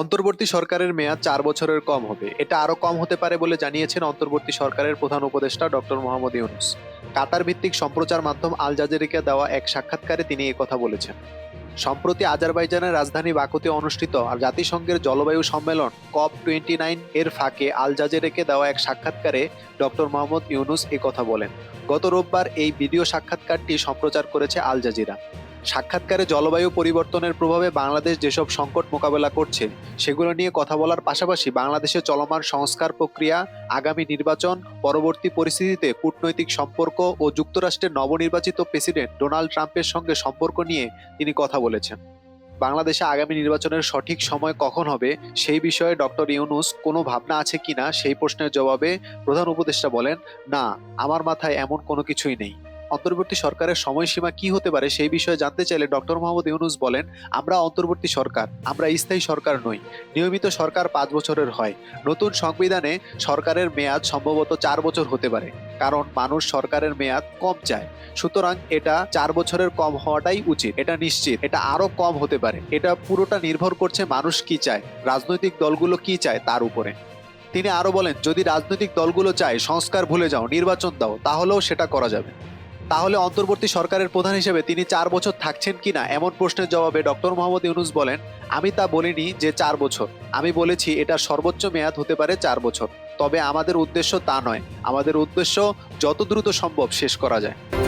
অন্তর্বর্তী সরকারের মেয়াদ চার বছরের কম হবে। এটা আরও কম হতে পারে বলে জানিয়েছেন অন্তর্বর্তী সরকারের প্রধান উপদেষ্টা ডক্টর মোহাম্মদ ইউনুস। কাতার ভিত্তিক সম্প্রচার মাধ্যম আল জাজেরিকে দেওয়া এক সাক্ষাৎকারে তিনি এই কথা বলেছেন। সম্প্রতি আজারবাইজানের রাজধানী বাকুতে অনুষ্ঠিত আর জাতিসংঘের জলবায়ু সম্মেলন কপ টোয়েন্টি নাইন এর ফাঁকে আল জাজেরেকে দেওয়া এক সাক্ষাৎকারে ডক্টর মোহাম্মদ ইউনুস এ কথা বলেন। গত রোববার এই ভিডিও সাক্ষাৎকারটি সম্প্রচার করেছে আল জাজিরা। সাক্ষাৎকারে জলবায়ু পরিবর্তনের প্রভাবে বাংলাদেশ যেসব সংকট মোকাবেলা করছে, সেগুলো নিয়ে কথা বলার পাশাপাশি বাংলাদেশে চলমান সংস্কার প্রক্রিয়া, আগামী নির্বাচন, পরবর্তী পরিস্থিতিতে কূটনৈতিক সম্পর্ক ও যুক্তরাষ্ট্রের নবনির্বাচিত প্রেসিডেন্ট ডোনাল্ড ট্রাম্পের সঙ্গে সম্পর্ক নিয়ে তিনি কথা বলেছেন। বাংলাদেশে আগামী নির্বাচনের সঠিক সময় কখন হবে, সেই বিষয়ে ডক্টর ইউনুস কোনো ভাবনা আছে কিনা সেই প্রশ্নের জবাবে প্রধান উপদেষ্টা বলেন, না, আমার মাথায় এমন কোনো কিছুই নেই। অন্তর্বর্তী সরকারের সময়সীমা কি হতে পারে সেই বিষয়ে জানতে চাইলে ডক্টর মোহাম্মদ ইউনুস বলেন, আমরা অন্তর্বর্তী সরকার, আমরা স্থায়ী সরকার নই। নিয়মিত সরকার পাঁচ বছরের হয়। নতুন সংবিধানে সরকারের মেয়াদ সম্ভবত চার বছর হতে পারে, কারণ মানুষ সরকারের মেয়াদ কম চায়। সুতরাং এটা চার বছরের কম হওয়াটাই উচিত। এটা নিশ্চিত, এটা আরও কম হতে পারে। এটা পুরোটা নির্ভর করছে মানুষ কি চায়, রাজনৈতিক দলগুলো কি চায় তার উপরে। তিনি আরও বলেন, যদি রাজনৈতিক দলগুলো চায়, সংস্কার ভুলে যাও, নির্বাচন দাও, তাহলেও সেটা করা যাবে। তাহলে অন্তর্বর্তী সরকারের প্রধান হিসেবে তিনি চার বছর থাকছেন কি না এমন প্রশ্নের জবাবে ডক্টর মোহাম্মদ ইউনুস বলেন, আমি তা বলিনি যে চার বছর। আমি বলেছি এটা সর্বোচ্চ মেয়াদ হতে পারে চার বছর। তবে আমাদের উদ্দেশ্য তা নয়। আমাদের উদ্দেশ্য যত দ্রুত সম্ভব শেষ করা যায়।